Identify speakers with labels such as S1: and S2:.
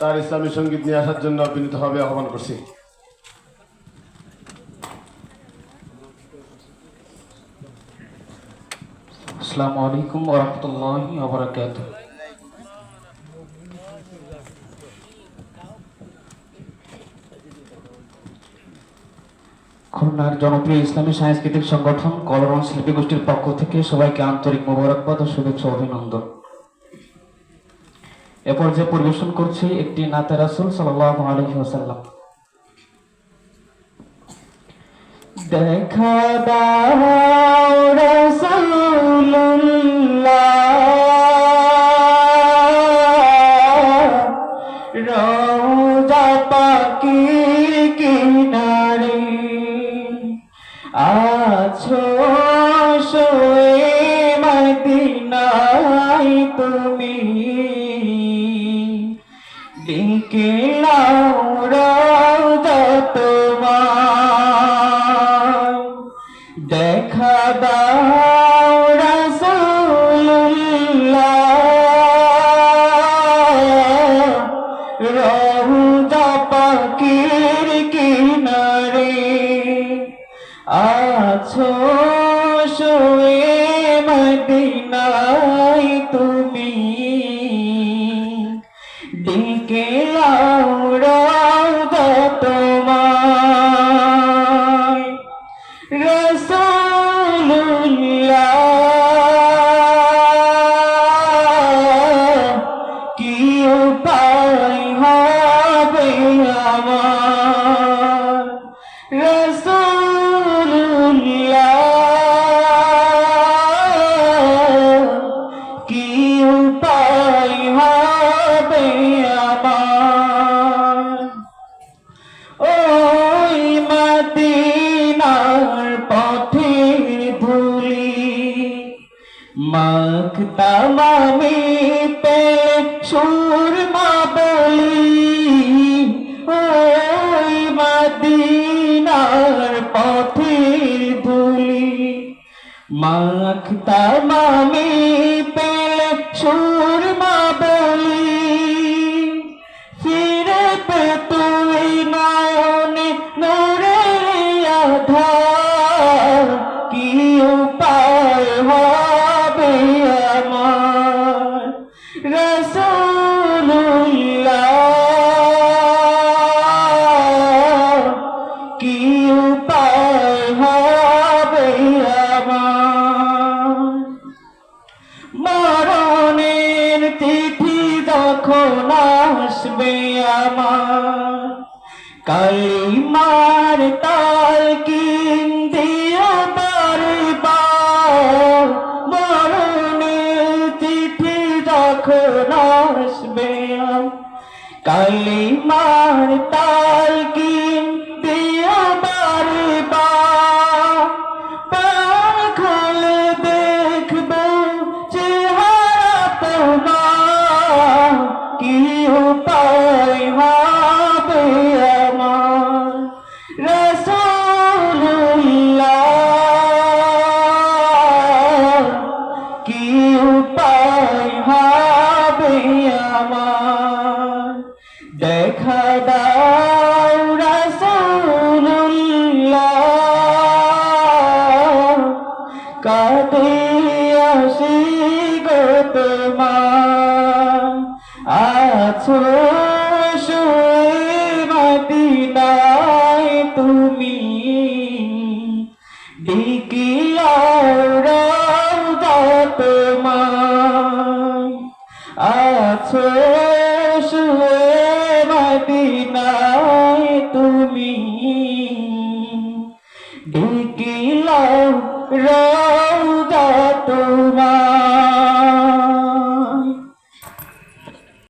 S1: তার ইসলামী সংগীত নিয়ে আসার জন্য বিনীতভাবে আহ্বান করছি।
S2: আসসালামু আলাইকুম ওরহমতুল্লাহি খুলনার জনপ্রিয় ইসলামী সাংস্কৃতিক সংগঠন কলরন শিল্পী গোষ্ঠীর পক্ষ থেকে সবাইকে আন্তরিক মোবারকবাদ ও শুভেচ্ছা অভিনন্দন। এ পর্যায়ে পরিবেশন করছি একটি নাতে রাসুল সাল্লাল্লাহু আলাইহি ওয়াসাল্লাম। দেখা কিনারে, আছো শোয়ে তুমি। রওজা তোমার? দেখা দাও রওজা পাকির কিনারে আছো শুয়ে মদিনায় তুমি Allah মাখতাম আমি পে সুরমা বলি, ওই মদিনার পথের ধুলি। মাখতাম আমি পে সুরমা বলি, ফিরে পে তুই নয়নে নূরের আধার। তিথি যখন আসবে আমার, কালিমার তাল কিন্দিও বারবার মরণের তিথি যখন আসবে আমার, কালিমার তাল কিন্দিও আছো শুয়ে মদিনায় তুমি ডিকিলাও রওজা